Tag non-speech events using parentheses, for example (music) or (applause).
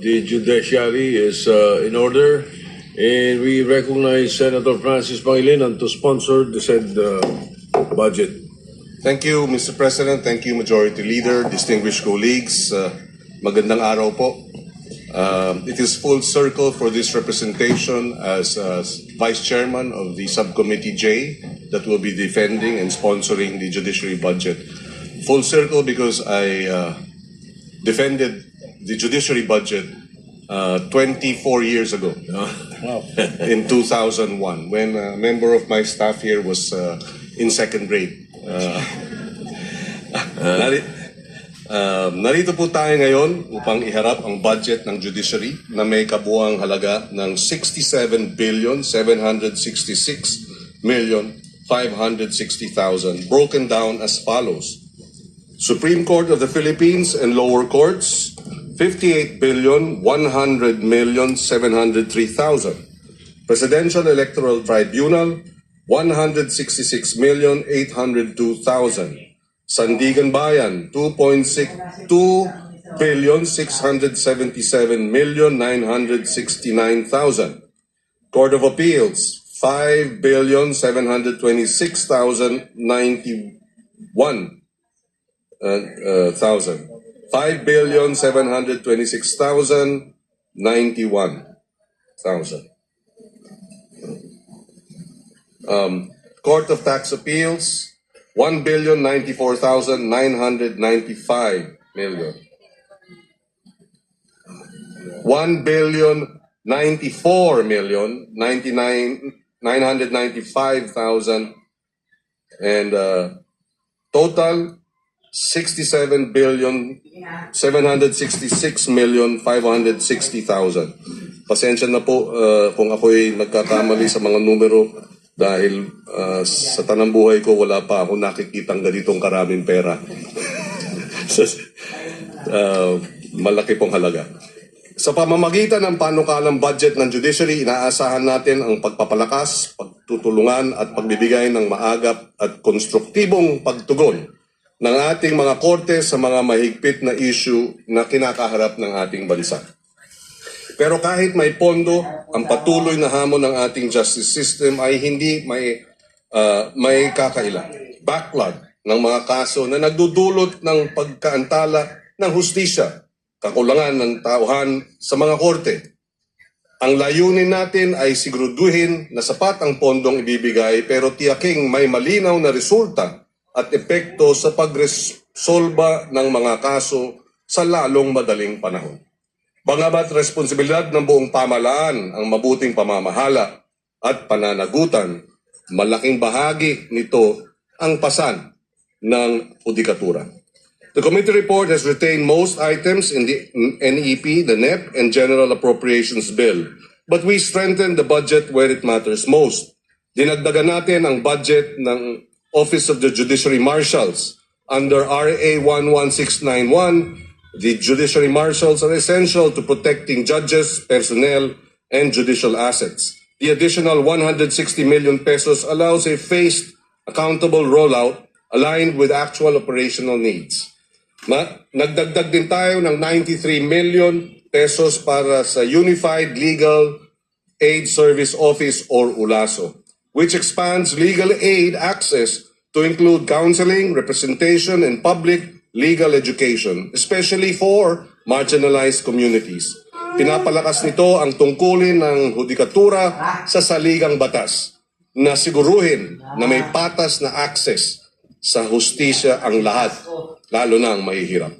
the judiciary is uh, in order, and we recognize Senator Francis Pangilinan to sponsor the said uh, budget. Thank you, Mr. President. Thank you, Majority Leader, distinguished colleagues. Uh, magandang araw po. Um, it is full circle for this representation as Vice Chairman of the Subcommittee J that will be defending and sponsoring the judiciary budget. Full circle because I uh, defended the judiciary budget uh, 24 years ago (laughs) in 2001 when a member of my staff here was uh, in second grade. (laughs) Uh, nari- um, narito po tayo ngayon upang iharap ang budget ng judiciary na may kabuang halaga ng 67 billion 766 million 560,000 broken down as follows. Supreme Court of the Philippines and lower courts 58 billion 100 million 703,000. Presidential Electoral Tribunal 166 million 802,000. Sandigan Bayan 2.6 2 billion 677 million 969,000. Court of Appeals 5 billion 726,091 uh, uh, thousand. Five billion seven hundred twenty-six thousand ninety-one thousand. Um, Court of Tax Appeals, one billion ninety-four thousand nine hundred ninety-five million. One billion ninety-four million ninety-nine nine hundred ninety-five thousand and uh, total 67 billion 766 million 560,000. Pasensya na po uh, kung ako'y nagkakamali sa mga numero dahil uh, sa tanang buhay ko wala pa ako nakikitang ganitong karaming pera. (laughs) uh, malaki pong halaga. Sa pamamagitan ng panukalang budget ng judiciary, inaasahan natin ang pagpapalakas, pagtutulungan at pagbibigay ng maagap at konstruktibong pagtugon ng ating mga korte sa mga mahigpit na issue na kinakaharap ng ating bansa. Pero kahit may pondo, ang patuloy na hamon ng ating justice system ay hindi may ah, may kakaila. Backlog ng mga kaso na nagdudulot ng pagkaantala ng hustisya, kakulangan ng tauhan sa mga korte. Ang layunin natin ay siguraduhin na sapat ang pondong ibibigay pero tiyaking may malinaw na resulta at epekto sa pagresolba ng mga kaso sa lalong madaling panahon. Bangabat responsibilidad ng buong pamalaan ang mabuting pamamahala at pananagutan, malaking bahagi nito ang pasan ng judikatura. The committee report has retained most items in the NEP, the NEP, and General Appropriations Bill. But we strengthened the budget where it matters most. Dinagdagan natin ang budget ng Office of the Judiciary Marshals. Under RA 11691, the Judiciary Marshals are essential to protecting judges, personnel, and judicial assets. The additional 160 million pesos allows a phased, accountable rollout aligned with actual operational needs. Ma- nagdagdag din tayo ng 93 million pesos para sa Unified Legal Aid Service Office or ULASO, which expands legal aid access to include counseling, representation, and public legal education, especially for marginalized communities. Pinapalakas nito ang tungkulin ng hudikatura sa saligang batas na siguruhin na may patas na access sa hustisya ang lahat, lalo na ang mahihirap.